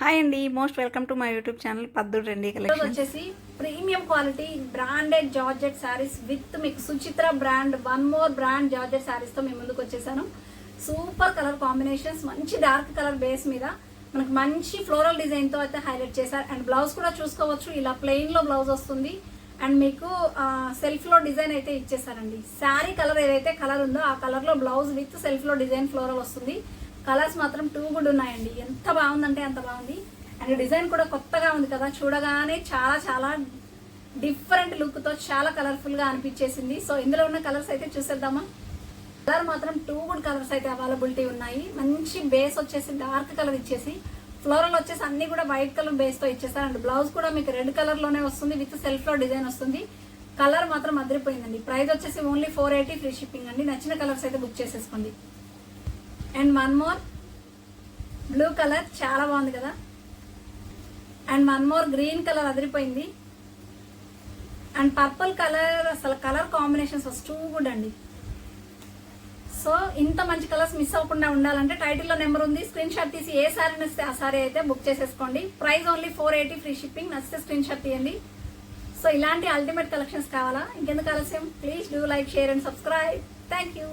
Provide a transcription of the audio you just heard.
Hi అండి most welcome to my YouTube channel Paddu trendy collection. వచ్చేసి premium quality branded georgette saris with మీకు Suchitra brand one more brand georgette శారీస్తో మేము ముందుకు వచ్చేసాను. Super colour combinations మంచి dark colour base మీద మనకు మంచి ఫ్లోరల్ డిజైన్తో అయితే హైలైట్ చేశారు. అండ్ బ్లౌజ్ కూడా చూసుకోవచ్చు ఇలా ప్లెయిన్లో బ్లౌజ్ వస్తుంది. అండ్ మీకు సెల్ఫ్లో డిజైన్ అయితే ఇచ్చేసారండి. శారీ కలర్ ఏదైతే కలర్ ఉందో ఆ కలర్లో బ్లౌజ్ విత్ సెల్ఫ్లో డిజైన్ ఫ్లోరల్ వస్తుంది. కలర్స్ మాత్రం టూ గుడ్ ఉన్నాయండి. ఎంత బాగుందంటే అంత బాగుంది. అండ్ డిజైన్ కూడా కొత్తగా ఉంది కదా చూడగానే చాలా చాలా డిఫరెంట్ లుక్తో చాలా కలర్ఫుల్గా అనిపించేసింది. సో ఇందులో ఉన్న కలర్స్ అయితే చూసేద్దామా? కలర్ మాత్రం టూ గుడ్ కలర్స్ అయితే అవైలబిలిటీ ఉన్నాయి. మంచి బేస్ వచ్చేసి డార్క్ కలర్ ఇచ్చేసి ఫ్లోరల్ వచ్చేసి అన్ని కూడా వైట్ కలర్ బేస్తో ఇచ్చేసారు. అండ్ బ్లౌజ్ కూడా మీకు రెడ్ కలర్లోనే వస్తుంది విత్ సెల్ఫ్లో డిజైన్ వస్తుంది. కలర్ మాత్రం అదిరిపోయిందండి. ప్రైస్ వచ్చేసి only four eighty free shipping అండి. నచ్చిన కలర్స్ అయితే బుక్ చేసేసుకోండి. And one more. Blue colour చాలా బాగుంది కదా. And one more green colour అదిరిపోయింది. అండ్ పర్పుల్ కలర్ అసలు కలర్ కాంబినేషన్స్ టూ గుడ్ అండి. సో ఇంత మంచి కలర్స్ మిస్ అవ్వకుండా ఉండాలంటే టైటిల్లో నెంబర్ ఉంది. స్క్రీన్ షాట్ తీసి ఏ సారీ నచ్చితే ఆ సారీ అయితే బుక్ చేసేసుకోండి. Price only four eighty free shipping. నచ్చితే స్క్రీన్ షాట్ తీయండి. సో ఇలాంటి అల్టిమేట్ కలెక్షన్స్ కావాలా? ఇంకెందుకు ఆలస్యం? Please do like share and subscribe. Thank you.